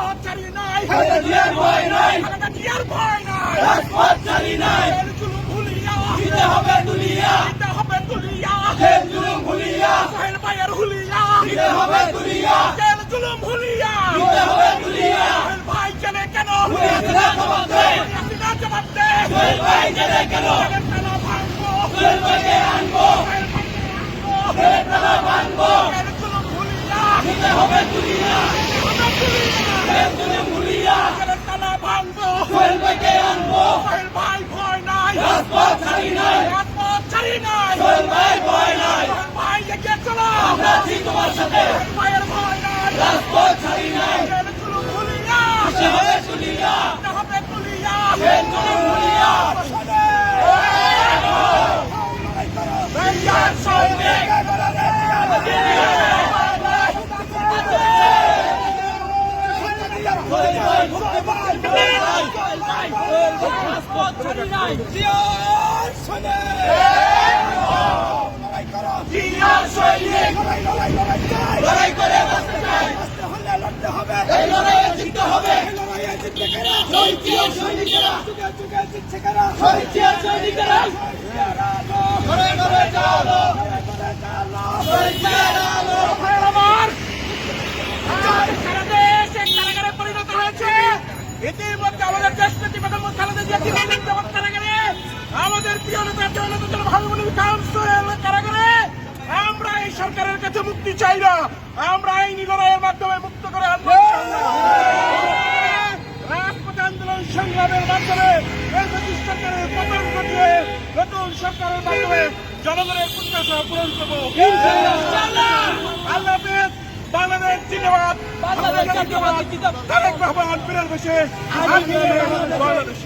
রাজপথ নাই জিয়ার ভয় নাই হবে তুলিয়া দিতে হবে তুলিয়া জেল জুলুম ভুলিয়া সোহেল ভাইয়ের হুলিয়া দিতে হবে তুলিয়া জেল জুলুম ভুলিয়া দিতে হবে তুলিয়া সোহেল ভাই জেলে কেন ভাইকে আনব দিতে হবে তুলিয়া জেল জুলুম ভুলিয়া জেলের তালা ভাঙবো সোহেল ভাইকে আনব সোহেল ভাই ভয় নাই রাজপথ ছাড়ি নাই রাজপথ ছাড়ি নাই সোহেল ভাই ভয় নাই ভাই এগিয়ে চলো ছাড়ি নাই জিয়ার সৈনিক লড়াই করে বাঁচতে চাই এই লড়াইয়ে জিততে হবে শহীদ জিয়ার সৈনিকেরা শহীদ জিয়ার সৈনিকেরা ঘরে ঘরে চলো শহীদ জিয়ার আলো ভাইয়ের আমার আজ সারা দেশ এক কারাগারে আমাদের প্রিয় নেতা জনতা কারাগারে। আমরা এই সরকারের কাছে মুক্তি চাই না। আমরা লড়াইয়ের মাধ্যমে মুক্ত করে আনব রাজপথ আন্দোলন সংগ্রামের মাধ্যমে এই ব্রিটিশ সরকারের পতন ঘটিয়ে নতুন সরকারের মাধ্যমে জনগণের প্রত্যাশা পূরণ করব। আল্লাহ বাংলাদেশ জিন্দাবাদ। বাংলাদেশ জিন্দাবাদ। তারেক রহমান বাংলাদেশ।